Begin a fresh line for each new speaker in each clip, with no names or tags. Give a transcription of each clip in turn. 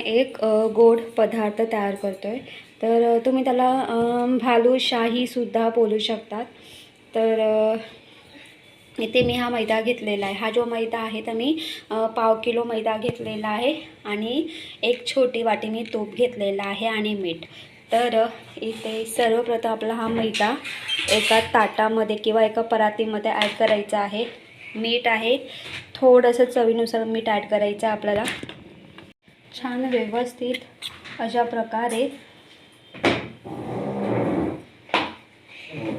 एक गोड पदार्थ तयार करतो आहे तर तुम्ही त्याला भालूशाहीसुद्धा बोलू शकतात. तर इथे मी हा मैदा घेतलेला आहे. हा जो मैदा आहे तर मी पाव किलो मैदा घेतलेला आहे आणि एक छोटी वाटी मी तूप घेतलेला आहे आणि मीठ. तर इथे सर्वप्रथम आपला हा मैदा एका ताटामध्ये किंवा एका परातीमध्ये ॲड करायचा आहे. मीठ आहे. थोडंसं चवीनुसार मीठ ॲड करायचं आहे आपल्याला. छान व्यवस्थित अशा प्रकारे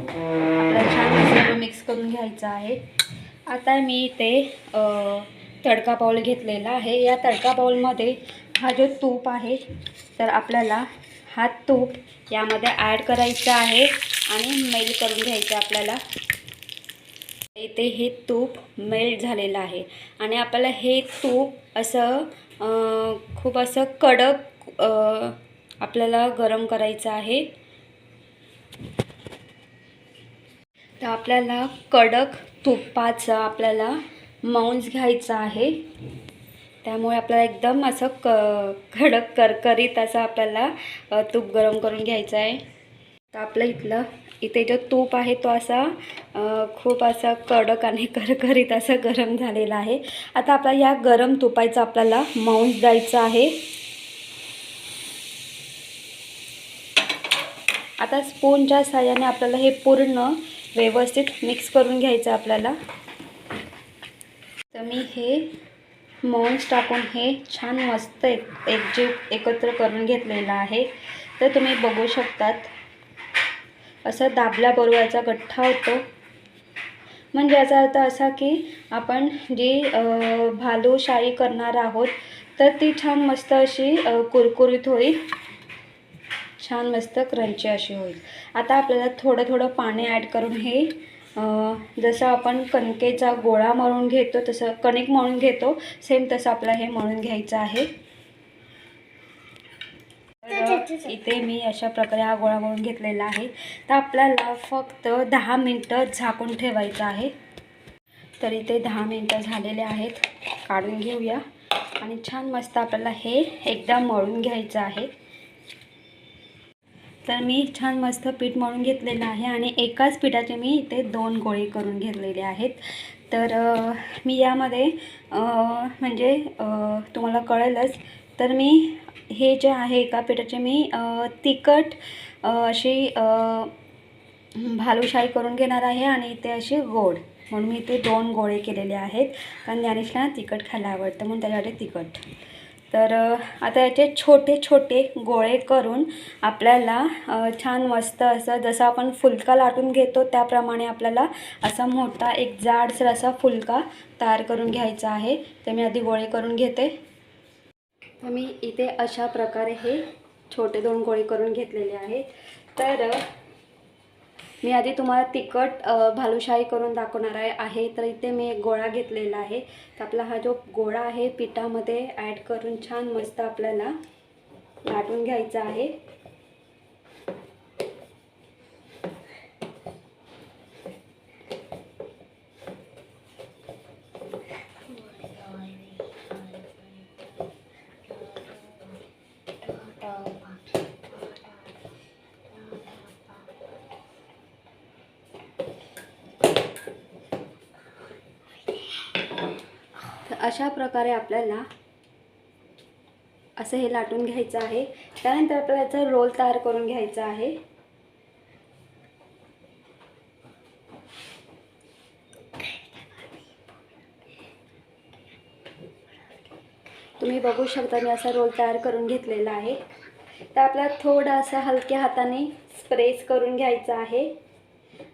आपल्याला छान मिक्स करून घ्यायचं आहे. आता मी इथे तडका बाऊल घेतलेला आहे. या तडका बाऊलमध्ये हा जो तूप आहे तर आपल्याला हा तूप यामध्ये ॲड करायचा आहे आणि मेल्ट करून घ्यायचं आहे आपल्याला. इथे हे तूप मेल्ट झालेलं आहे. आणि आपल्याला हे तूप असं खूप असं कडक आपल्याला गरम करायचं आहे. तर आपल्याला कडक तुपाचं आपल्याला मांस घ्यायचं आहे. त्यामुळे आपल्याला एकदम असं क कडक करकरीत असं आपल्याला तूप गरम करून घ्यायचं आहे. तर आपलं इथलं इथे जो तूप आहे तो असा खूप असा कडक आणि करकरीत असा गरम झालेला आहे. आता आपला या गरम तुपाचा आपल्याला मांस द्यायचं आहे. आता स्पूनच्या साह्याने आपल्याला हे पूर्ण व्यवस्थित मिक्स करून घ्यायचं आपल्याला. तर मी हे मांस टाकून हे छान मस्त एक एकजीव एकत्र करून घेतलेलं आहे. तर तुम्ही बघू शकतात. असा दाबला बरोबरचा गठ्ठा होतो. म्हणजे याचा अर्थ असा की आपण जी भालूशाही करणार आहोत तर ती छान मस्त अशी कुरकुरीत होईल. छान मस्त क्रंची अशी होईल. आता आपल्याला थोडं थोडं पाणी ॲड करून हे जसं आपण कणकेचा गोळा मळून घेतो तसं कणिक मळून घेतो सेम तसं आपलं हे मळून घ्यायचं आहे. तर इथे मी अशा प्रकारे हा गोळा मळून घेतलेला आहे. तर आपल्याला फक्त दहा मिनटं झाकून ठेवायचं आहे. तर इथे दहा मिनटं झालेले आहेत. काढून घेऊया. आणि छान मस्त आपल्याला हे एकदा मळून घ्यायचं आहे. तर मी छान मस्त पीठ मळून घेतलेलं आहे आणि एकाच पिठाचे मी इथे दोन गोळे करून घेतलेले आहेत. तर मी यामध्ये म्हणजे तुम्हाला कळेलच तर मी हे जे आहे एका पिठाचे मी तिखट अशी भालूशाही करून घेणार आहे आणि इथे अशी गोड. म्हणून मी इथे दोन गोळे केलेले आहेत. कारण ज्ञानेशला तिखट खायला आवडतं म्हणून त्याच्यासाठी तिखट. तर आता याचे छोटे छोटे गोळे करून आपल्याला छान मस्त असं जसं आपण फुलका लाटून घेतो त्याप्रमाणे आपल्याला असा मोठा एक जाडसर असा फुलका तयार करून घ्यायचा आहे. तर मी आधी गोळे करून घेते. तर मी इथे अशा प्रकारे हे छोटे दोन गोळे करून घेतलेले आहेत. तर मी आधी तुम्हाला तिखट भालूशाही करून दाखवणार आहे आहे. तर इथे मी एक गोळा घेतलेला आहे. तर आपला हा जो गोळा आहे पिठामध्ये ॲड करून छान मस्त आपल्याला लाटून घ्यायचा आहे तर अशा प्रकारे आपल्याला असं हे लाटून घ्यायचं आहे. त्यानंतर आपल्याला याचा रोल तयार करून घ्यायचा आहे. तुम्ही बघू शकता मी असा रोल तयार करून घेतलेला आहे. तर आपल्याला थोडासा हलक्या हाताने स्प्रेस करून घ्यायचं आहे.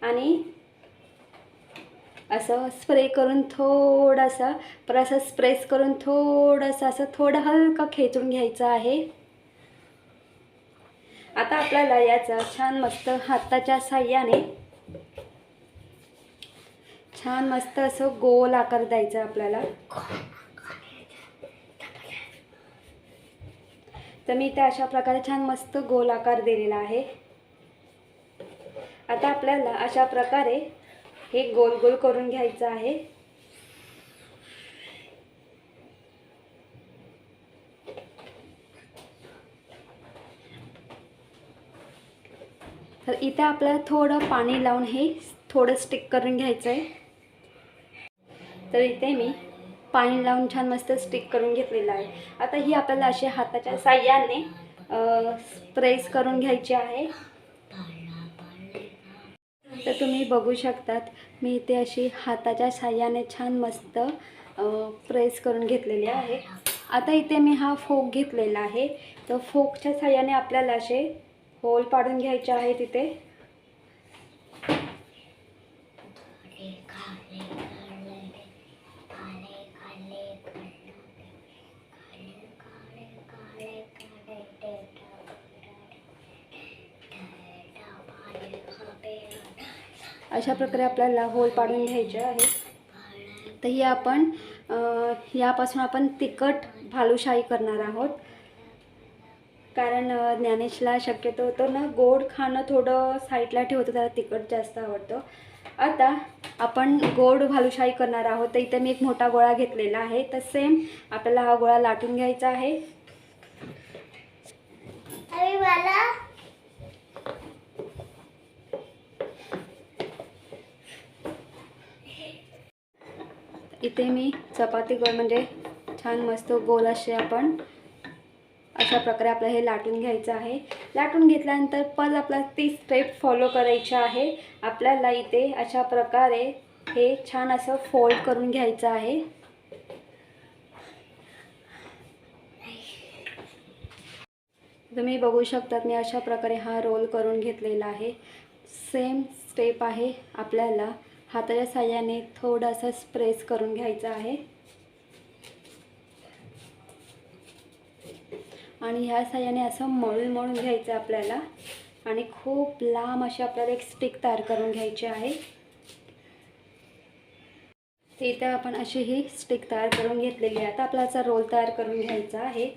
आणि असं स्प्रे करून थोडासा पर असं स्प्रेस करून थोडंसं असं थोडं हलका खेचून घ्यायचं आहे. आता आपल्याला याचा छान मस्त हाताच्या साह्याने छान मस्त असं गोल आकार द्यायचा आपल्याला. तर मी त्या अशा प्रकारे छान मस्त गोल आकार दिलेला आहे. आता आपल्याला अशा प्रकारे हे गोल गोल करून घ्यायचं आहे. तर इथे आपल्याला थोडं पाणी लावून हे थोडं स्टिक करून घ्यायचं आहे तर इथे मी पाणी लावून छान मस्त स्टिक करून घेतलेलं आहे. आता ही आपल्याला अशी हाताच्या साह्याने प्रेस करून घ्यायची आहे. तर तुम्ही बघू शकतात मी इथे अशी हाताच्या साह्याने छान मस्त प्रेस करून घेतलेली आहे. आता इथे मी हा फोक घेतलेला आहे. तर फोकच्या साह्याने आपल्याला असे होल पाडून घ्यायचे आहे तिथे अशा प्रकारे आपल्याला होल पाडून घ्यायचे आहे. तर ही आपण यापासून आपण तिखट भालूशाही करणार आहोत. कारण ज्ञानेशला शक्यतो होतो ना गोड खाणं थोडं साईडला ठेवतं त्याला तिखट जास्त आवडतं. आता आपण गोड भालूशाही करणार आहोत. तर इथे मी एक मोठा गोळा घेतलेला आहे. तर सेम आपल्याला हा गोळा लाटून घ्यायचा आहे. इथे मी. चपाती गोल म्हणजे छान मस्त गोल असे आपण अशा प्रकारे आपलं हे लाटून घ्यायचं आहे. लाटून घेतल्यानंतर पण आपला ती स्टेप फॉलो करायची आहे. आपल्याला इथे अशा प्रकारे हे छान असं फोल्ड करून घ्यायचं आहे. तुम्ही बघू शकतात मी अशा प्रकारे हा रोल करून घेतलेला आहे. सेम स्टेप आहे आपल्याला. हाताच्या साह्याने थोडासा प्रेस करून घ्यायचं आहे. आणि ह्या साह्याने असं मळून मळून घ्यायचं आहे आपल्याला. आणि खूप लांब अशी आपल्याला एक स्टिक तयार करून घ्यायची आहे. तर इथे आपण अशी ही स्टिक तयार करून घेतलेली आहे. आता आपल्याचा रोल तयार करून घ्यायचा आहे.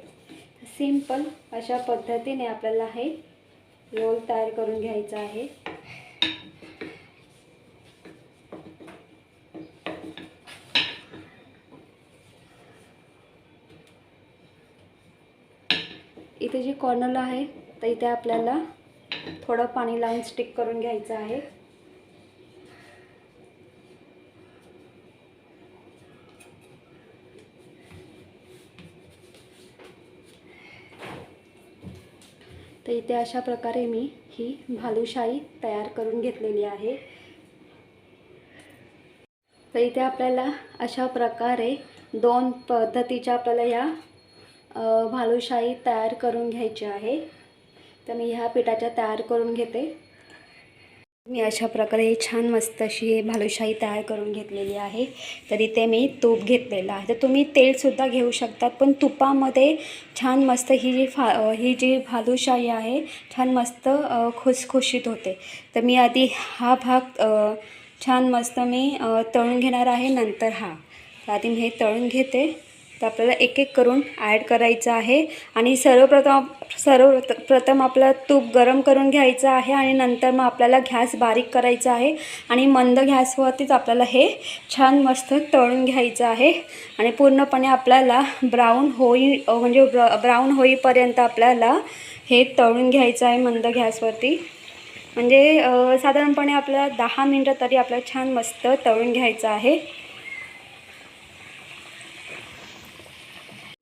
सिंपल अशा पद्धतीने आपल्याला हे रोल तयार करून घ्यायचा आहे. इथे जी कॉर्नरला आहे तर इथे आपल्याला थोडं पाणी लावून स्टिक करून घ्यायचं आहे. तर इथे अशा प्रकारे मी ही भालूशाही तयार करून घेतलेली आहे. तर इथे आपल्याला अशा प्रकारे दोन पद्धतीच्या आपल्याला या भालूशाही तयार करून घ्यायची आहे. तर मी ह्या पिठाच्या तयार करून घेते. मी अशा प्रकारे ही छान मस्त अशी भालूशाही तयार करून घेतलेली आहे. तर इथे मी तूप घेतलेलं आहे. तर तुम्ही तेलसुद्धा घेऊ शकतात पण तुपामध्ये छान मस्त ही जी फा ही जी भालूशाही आहे छान मस्त खुसखुशीत होते. तर मी आधी हा भाग छान मस्त मी तळून घेणार आहे नंतर हा. तर आधी मी हे तळून घेते. तर आपल्याला एक एक करून ॲड करायचं आहे. आणि सर्वप्रथम सर्व प्रथम आपलं तूप गरम करून घ्यायचं आहे आणि नंतर मग आपल्याला गॅस बारीक करायचा आहे. आणि मंद गॅसवरतीच आपल्याला हे छान मस्त तळून घ्यायचं आहे. आणि पूर्णपणे आपल्याला ब्राऊन होई म्हणजे ब्र ब्राऊन होईपर्यंत आपल्याला हे तळून घ्यायचं आहे मंद गॅसवरती. म्हणजे साधारणपणे आपल्याला दहा मिनटं तरी आपल्याला छान मस्त तळून घ्यायचं आहे.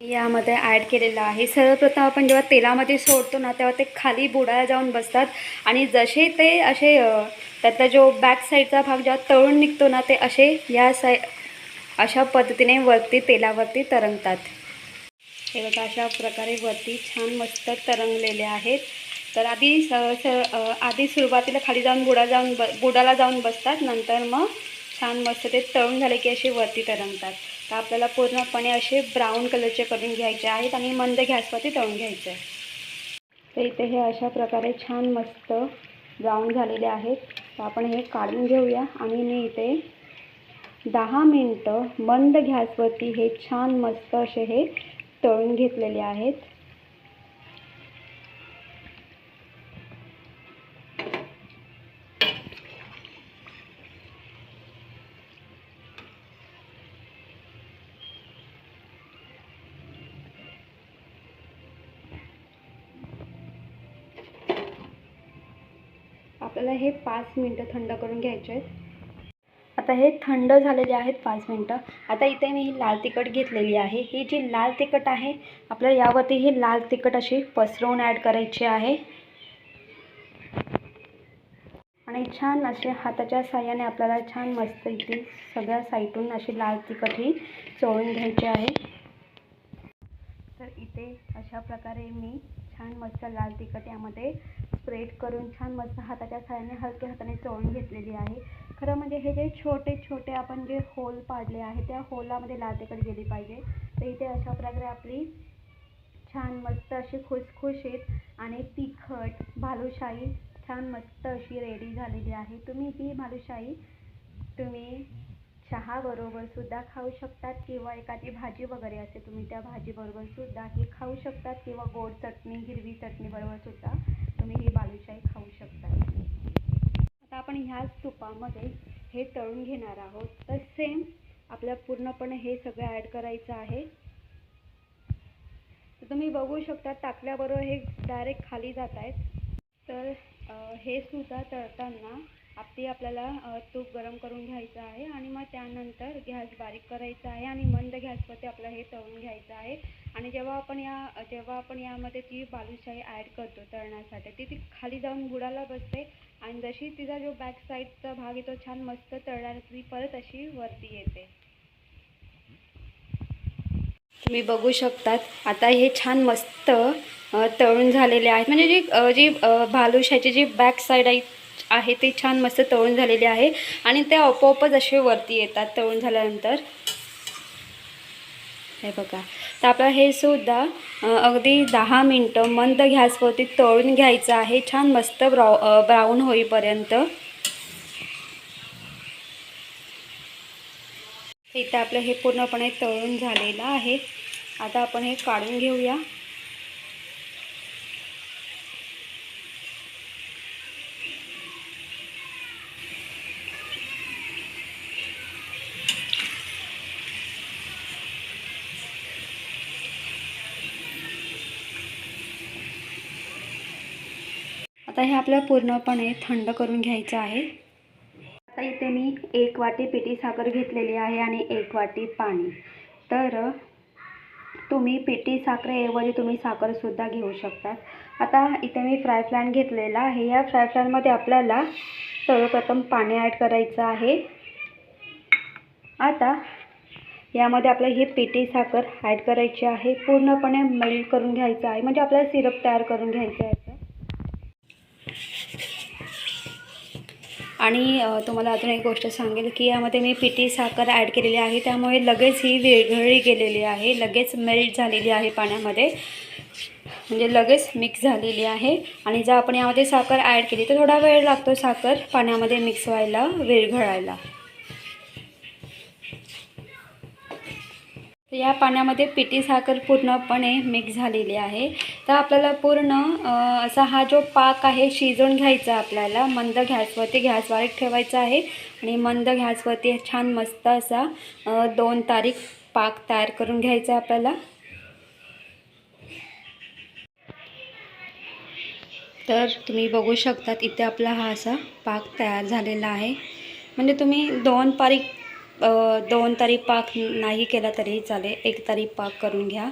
यामध्ये ॲड केलेलं आहे. सर्वप्रथम आपण जेव्हा तेलामध्ये सोडतो ना तेव्हा ते खाली बुडायला जाऊन बसतात. आणि जसे ते असे त्यातला जो बॅक साईडचा भाग जेव्हा तळून निघतो ना ते असे या साय अशा पद्धतीने वरती तेलावरती तरंगतात. हे बघा अशा प्रकारे वरती छान मस्त तरंगलेले आहेत. तर आधी स स आधी सुरुवातीला खाली जाऊन बुडा जाऊन ब बुडाला जाऊन बसतात. नंतर मग छान मस्त ते तळून झाले की असे वरती तरंगतात. तर आपल्याला पूर्णपणे असे ब्राऊन कलरचे करून घ्यायचे आहेत आणि मंद गॅसवरती तळून घ्यायचं आहे तर इथे हे अशा प्रकारे छान मस्त ब्राऊन झालेले आहेत. तर आपण हे काढून घेऊया आणि मी इथे दहा मिनटं मंद गॅसवरती हे छान मस्त असे हे तळून घेतलेले आहेत. आपल्याला हे पाच मिनटं थंड करून घ्यायचे आहेत. आता हे थंड झालेले आहेत पाच मिनटं. आता इथे मी ही लाल तिखट घेतलेली आहे. ही जी लाल तिखट आहे आपल्याला यावरती ही लाल तिखट अशी पसरवून ॲड करायची आहे. आणि छान असे हाताच्या साह्याने आपल्याला छान मस्त इथे सगळ्या साईडून अशी लाल तिखट ही चोळून घ्यायची आहे. तर इथे अशा प्रकारे मी छान मस्त लाल तिखट यामध्ये स्प्रेड करून छान मस्त हाताच्या साह्याने हलक्या हाताने चोळून घेतलेली आहे. खरं म्हणजे हे जे छोटे छोटे आपण जे होल पाडले आहे त्या होलामध्ये लाल गेली पाहिजे. तर इथे अशा प्रकारे आपली छान मस्त अशी खुसखुशीत आणि तिखट भालूशाही छान मस्त अशी रेडी झालेली आहे. तुम्ही ही भालूशाही तुम्ही चहाबरोबर सुद्धा खाऊ शकतात किंवा एखादी भाजी वगैरे असते तुम्ही त्या भाजीबरोबर सुद्धा ही खाऊ शकतात किंवा गोड चटणी हिरवी चटणीबरोबर सुद्धा. तुम्ही ही बालुशाही खाऊ शकता. आता आपण ह्याच तुपामध्ये हे तळून घेणार आहोत. तर सेम आपल्या पूर्णपणे हे सगळं ॲड करायचं आहे. तर तुम्ही बघू शकता टाकल्याबरोबर हे डायरेक्ट खाली जात आहेत. तर हे सुद्धा तळताना ते आपल्याला तूप गरम करून घ्यायचं आहे आणि मग त्यानंतर गॅस बारीक करायचा आहे आणि मंद गॅसवरती आपलं हे तळून घ्यायचं आहे. आणि जेव्हा आपण या जेव्हा आपण यामध्ये ती बालुशाही ॲड करतो तळण्यासाठी ती ती खाली जाऊन बुडाला बसते आणि जशी तिचा जो बॅक साईडचा भाग आहे तो छान मस्त तळणार ती परत अशी वरती येते. तुम्ही बघू शकतात आता हे छान मस्त तळून झालेले आहेत. म्हणजे जी जी बालुशाहीची जी बॅक साईड आहे आहे ते छान मस्त तळून झालेले आहे आणि ते आपोआपच असे वरती येतात तळून झाल्यानंतर. हे बघा. तर आपलं हे सुद्धा अगदी दहा मिनटं मंद गॅसवरती तळून घ्यायचं आहे. छान मस्त ब्राऊ ब्राऊन होईपर्यंत. इथं आपलं हे पूर्णपणे तळून झालेलं आहे. आता आपण हे काढून घेऊया. आता हे आपल्याला पूर्णपणे थंड करून घ्यायचं आहे. आता इथे मी एक वाटी पिठी साखर घेतलेली आहे आणि एक वाटी पाणी. तर तुम्ही पिठी साखरेऐवजी तुम्ही साखरसुद्धा घेऊ शकता. आता इथे मी फ्राय पॅन घेतलेला आहे. या फ्राय पॅनमध्ये आपल्याला सर्वप्रथम पाणी ॲड करायचं आहे. आता यामध्ये आपल्याला ही पिठी साखर ॲड करायची आहे. पूर्णपणे मेल्ट करून घ्यायचं आहे. म्हणजे आपल्याला सिरप तयार करून घ्यायचं आहे याचं. आणि तुम्हाला अजून एक गोष्ट सांगेल की यामध्ये मी पिठी साखर ॲड केलेली आहे. त्यामुळे लगेच ही विरघळली गेलेली आहे. लगेच मेल्ट झालेली आहे पाण्यामध्ये. म्हणजे लगेच मिक्स झालेली आहे. आणि जर आपण यामध्ये साखर ॲड केली तर थोडा वेळ लागतो साखर पाण्यामध्ये मिक्स व्हायला विरघळायला तर या पाण्यामध्ये पिठी साखर पूर्णपणे मिक्स झालेली आहे. तर आपल्याला पूर्ण असा हा जो पाक आहे शिजवून घ्यायचा आपल्याला. मंद घॅसवरती घॅस बारीक ठेवायचा आहे आणि मंद घॅसवरती छान मस्त असा दोन तारीख पाक तयार करून घ्यायचा आहे आपल्याला. तर तुम्ही बघू शकतात इथे आपला हा असा पाक तयार झालेला आहे. म्हणजे तुम्ही दोन पारीख दोन तारी पाक नाही केला तरीही चालेल. एक तारी पाक करून घ्या.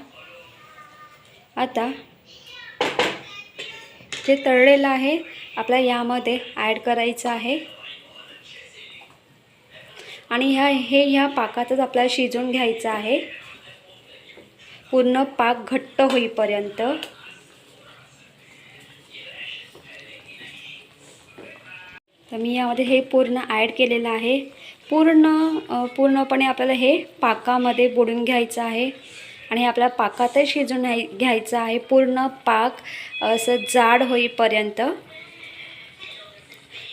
आता जे तळलेलं आहे आपल्या यामध्ये ॲड करायचं आहे. आणि ह्या हे ह्या पाकातच आपल्याला शिजवून घ्यायचं आहे. पूर्ण पाक घट्ट होईपर्यंत. तर मी यामध्ये हे पूर्ण ॲड केलेलं आहे. पूर्ण पूर्णपणे आपल्याला हे पाकामध्ये बुडून घ्यायचं आहे. आणि आपल्या पाकातच शिजून घ्याय- घ्यायचं आहे. पूर्ण पाक असं जाड होईपर्यंत.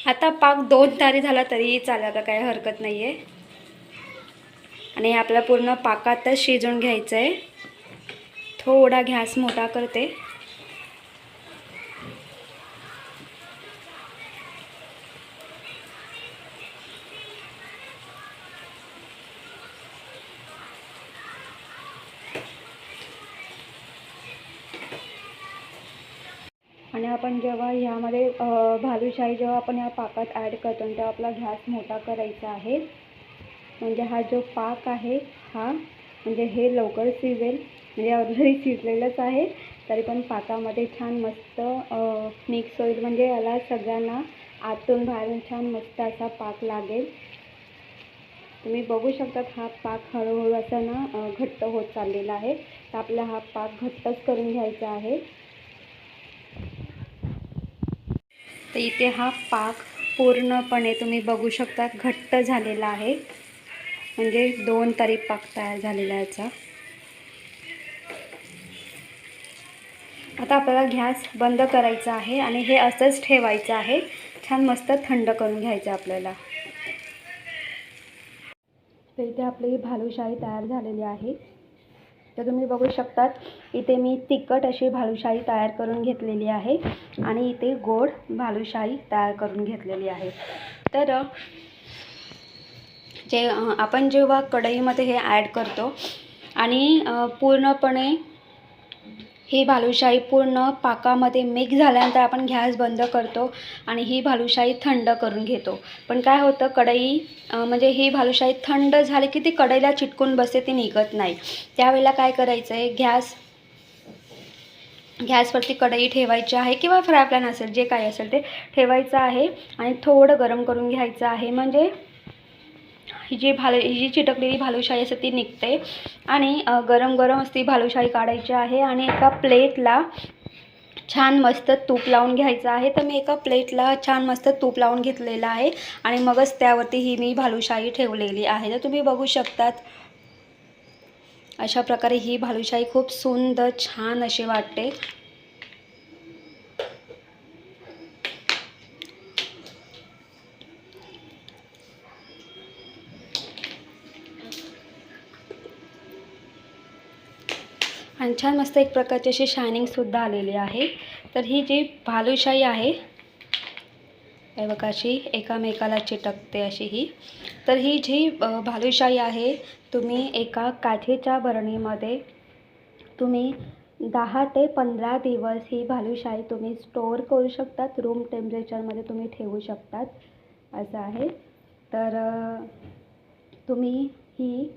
आता पाक दोन तारी झाला तरीही चालायला काही हरकत नाही आहे आणि हे आपल्याला पूर्ण पाकातच शिजवून घ्यायचं आहे थोडा गॅस मोठा करते आणि आपण जेव्हा ह्यामध्ये भालूशाही जेव्हा आपण या पाकात ॲड करतो तेव्हा आपला गॅस मोठा करायचा आहे. म्हणजे हा जो पाक आहे हा म्हणजे हे लवकर शिजेल. म्हणजे ऑलरेडी शिजलेलंच आहे. तरी पण पाकामध्ये छान मस्त मिक्स होईल. म्हणजे याला सगळ्यांना आतून बाहेरून छान मस्त असा पाक लागेल. तुम्ही बघू शकता हा पाक हळूहळू असा ना घट्ट होत चाललेला आहे. तर आपला हा पाक घट्टच करून घ्यायचा आहे. तर इथे हा पाक पूर्णपणे तुम्ही बघू शकता घट्ट झालेला आहे. म्हणजे दोन तरी पाक तयार झालेला याचा. आता आपल्याला गॅस बंद करायचा आहे आणि हे असंच ठेवायचं आहे. छान मस्त थंड करून घ्यायचं आहे आपल्याला. तर इथे आपली भालूशाही तयार झालेली आहे. तर तुम्ही बघू शकतात इथे मी तिखट अशी भालूशाही तयार करून घेतलेली आहे आणि इथे गोड भालूशाही तयार करून घेतलेली आहे. तर जे आपण जेव्हा कढईमध्ये हे ॲड करतो आणि पूर्णपणे ही भालूशाही पूर्ण पाकामध्ये मिक्स झाल्यानंतर आपण गॅस बंद करतो आणि ही भालूशाही थंड करून घेतो. पण काय होतं कढई म्हणजे ही भालूशाही थंड झाली की ती कढईला चिटकून बसते ती निघत नाही. त्यावेळेला काय करायचं आहे गॅस गॅसवरती कढई ठेवायची आहे किंवा फ्राय पॅन असेल जे काही असेल ते ठेवायचं आहे आणि थोडं गरम करून घ्यायचं आहे. म्हणजे ही जी भालू ही जी चिटकलेली भालूशाही असते ती निघते. आणि गरम गरम असती भालूशाही काढायची आहे आणि एका प्लेटला छान मस्त तूप लावून घ्यायचं आहे. तर मी एका प्लेटला छान मस्त तूप लावून घेतलेलं आहे आणि मगच त्यावरती ही मी भालूशाही ठेवलेली आहे. तर तुम्ही बघू शकतात अशा प्रकारे ही भालूशाही खूप सुंदर छान अशी वाटते. आणि छान मस्त एक प्रकारची अशी शायनिंगसुद्धा आलेली आहे. तर ही जी भालूशाही आहे हे बघा अशी एकामेकाला चिटकते अशी ही. तर ही जी भालूशाही आहे तुम्ही एका काचेच्या बरणीमध्ये तुम्ही दहा ते पंधरा दिवस ही भालूशाही तुम्ही स्टोअर करू शकतात रूम टेम्परेचरमध्ये तुम्ही ठेवू शकतात. असं आहे. तर तुम्ही ही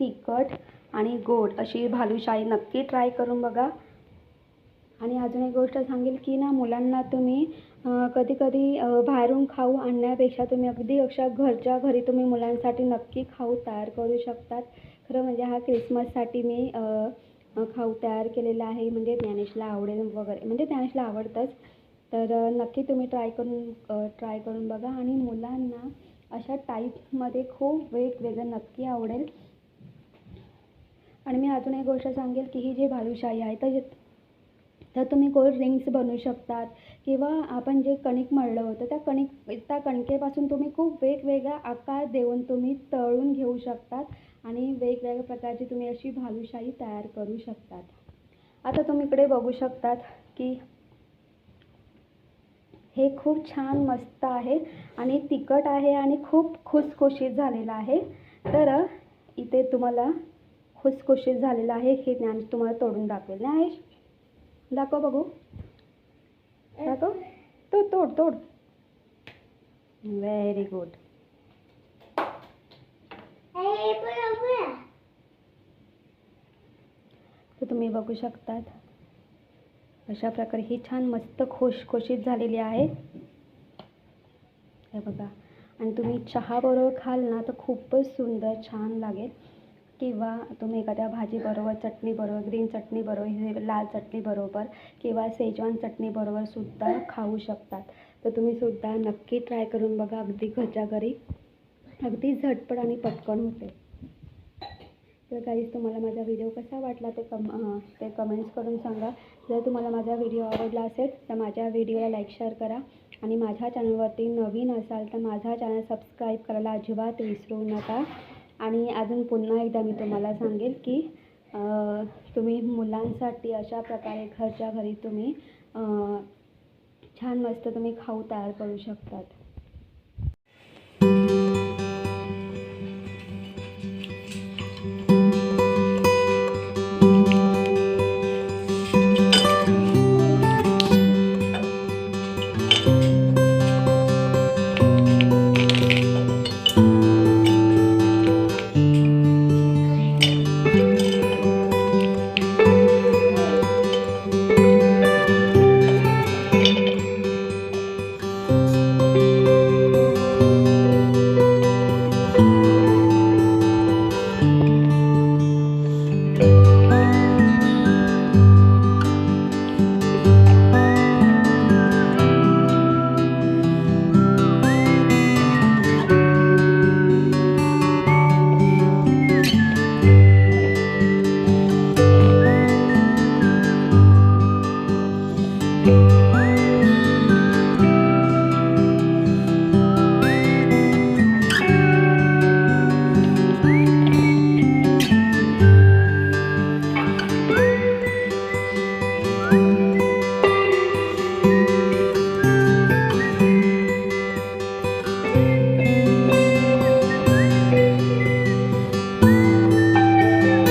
तिखट आणि गोड अशी भालूशाही नक्की ट्राय करून बघा. आणि अजून एक गोष्ट सांगेल की ना मुलांना तुम्ही कधी कधी बाहेरून खाऊ आणण्यापेक्षा तुम्ही अगदी अशा घरच्या घरी तुम्ही मुलांसाठी नक्की खाऊ तयार करू शकतात. खरं म्हणजे हा क्रिसमससाठी मी खाऊ तयार केलेला आहे. म्हणजे ज्ञानेशला आवडेल वगैरे म्हणजे ज्ञानेशला आवडतंच. तर नक्की तुम्ही ट्राय करून ट्राय करून बघा. आणि मुलांना अशा टाईपमध्ये खूप वेगवेगळं नक्की आवडेल. आणि मी अजून एक गोष्ट सांगेल की ही जी भालूशाही आहे तर तर तुम्ही गोल रिंग्स बनवू शकतात. किंवा आपण जे कणिक मळलं होतं त्या कणिक त्या कणकेपासून तुम्ही खूप वेगवेगळा आकार देऊन तुम्ही तळून घेऊ शकतात आणि वेगवेगळ्या प्रकारची तुम्ही अशी भालूशाही तयार करू शकतात. आता तुम्ही इकडे बघू शकतात की हे खूप छान मस्त आहे आणि तिखट आहे आणि खूप खुसखुशीत झालेलं आहे. तर इथे तुम्हाला खुसखुशीत झालेलं आहे हे ज्ञान तुम्हाला तोडून दाखवेल. नाही दाखव बघू. दाखव. तो तोड तोड. व्हेरी गुड तर तुम्ही बघू शकतात अशा प्रकारे ही छान मस्त खुशखुशीत झालेली आहे. हे बघा. आणि तुम्ही चहाबरोबर खाल ना तर खूपच सुंदर छान लागेल. किंवा तुम्ही एखाद्या भाजीबरोबर चटणीबरोबर ग्रीन चटणीबरोबर हिरवी लाल चटणीबरोबर किंवा सेजवान चटणीबरोबर सुद्धा खाऊ शकतात. तर तुम्ही सुद्धा नक्की ट्राय करून बघा. अगदी घरच्या घरी अगदी झटपट आणि पटकन होते. तर काहीच तुम्हाला माझा व्हिडिओ कसा वाटला ते कम ते कमेंट्स करून सांगा. जर तुम्हाला माझा व्हिडिओ आवडला असेल तर माझ्या व्हिडिओला लाईक शेअर करा. आणि माझ्या चॅनलवरती नवीन असाल तर माझा चॅनल सबस्क्राईब करायला अजिबात विसरू नका. आणि अजून पुन्हा एकदा मी तुम्हाला सांगेल की तुम्ही मुलांसाठी अशा प्रकारे घरच्या घरी तुम्ही छान मस्त तुम्ही खाऊ तयार करू शकतात.